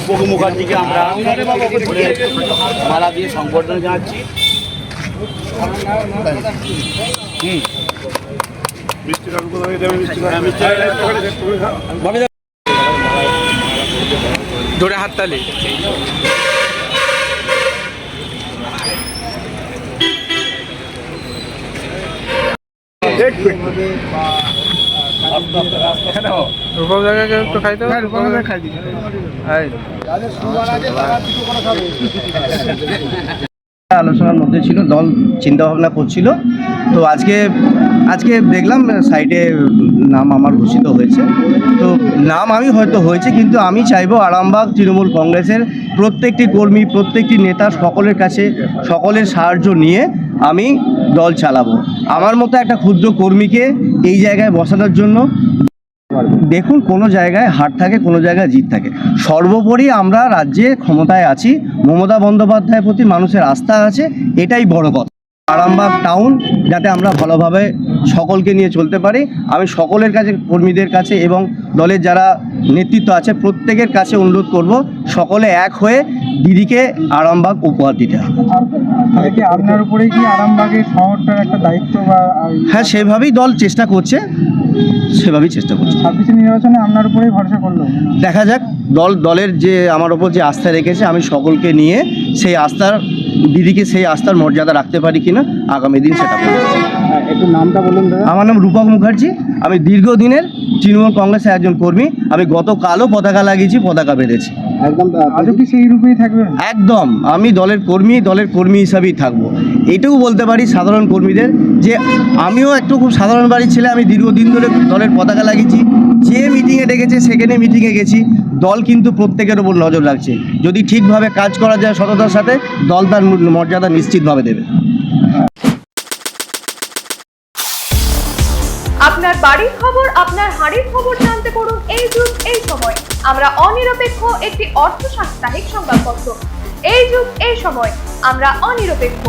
বগু মুখার্জিকে আমরা মালা দিয়ে সংবর্ধনা জানাচ্ছি হুম। হ্যাঁ, মিষ্টি- দাদাকে একটু খাইতে হবে দাদা খাই আলোচনার মধ্যে ছিল দল চিন্তা ভাবনা করছিল। তো আজকে আজকে দেখলাম সাইডে নাম আমার ঘোষিত হয়েছে। তো নাম আমি হয়তো হয়েছে কিন্তু আমি চাইব আরামবাগ তৃণমূল কংগ্রেসের প্রত্যেকটি কর্মী প্রত্যেকটি নেতা সকলের কাছে সকলের সাহায্য নিয়ে আমি দল চালাবো। আমার মতো একটা ক্ষুদ্র কর্মীকে এই জায়গায় বসানোর জন্য দেখুন কোনো জায়গায় হার থাকে, কোনো জায়গায় জিত থাকে। সর্বোপরি আমরা রাজ্যে ক্ষমতায় আছি, মমতা বন্দ্যোপাধ্যায়ের প্রতি মানুষের আস্থা আছে, এটাই বড় কথা। আরামবাগ টাউন যাতে আমরা ভালোভাবে সকলকে নিয়ে চলতে পারি। আমি সকলের কাছে, কর্মীদের কাছে এবং দলের যারা নেতৃত্ব আছে, প্রত্যেকের কাছে অনুরোধ করব, সকলে এক হয়ে দিদিকে আরামবাগ উপহার দিতে হবে। আপনার কি আরামবাগের শহরটার একটা দায়িত্ব বা হ্যাঁ সেভাবেই দল চেষ্টা করছে সেভাবেই চেষ্টা করছে। ছাব্বিশে নির্বাচনে আপনার উপরেই ভরসা করল? দেখা যাক দল দলের যে আমার ওপর যে আস্থা রেখেছে আমি সকলকে নিয়ে সেই আস্থার দিদিকে সেই আস্থার মর্যাদা রাখতে পারি কিনা আগামী দিন সেটা একটু নামটা বলুন দাদা। আমার নাম রূপক মুখার্জি। আমি দীর্ঘদিনের তৃণমূল কংগ্রেসের একজন কর্মী। আমি গতকালও পতাকা লাগিয়েছি পতাকা বেঁধেছি। একদম আজও কি সেই রূপেই থাকবেন একদম আমি দলের কর্মী দলের কর্মী হিসাবেই থাকব। এটুকু বলতে পারি সাধারণ কর্মীদের যে আমিও একটু খুব সাধারণ বাড়ির ছেলে আমি দীর্ঘদিন ধরে দলের পতাকা লাগিয়েছি। মিটিংয়ে ডেকেছে, সেখানে মিটিংয়ে গেছি। দল কিন্তু প্রত্যেকের ওপর নজর রাখছে। যদি ঠিকভাবে কাজ করা যায় সততার সাথে, দল তার মর্যাদা নিশ্চিতভাবে দেবে। আপনার বাড়ির খবর, আপনার হাড়ির খবর জানতে পারুন এই যুগ, এই সময়। আমরা অনিরপেক্ষ একটি অর্থ সাপ্তাহিক সংবাদপত্র। এই যুগ, এই সময়। আমরা অনিরপেক্ষ।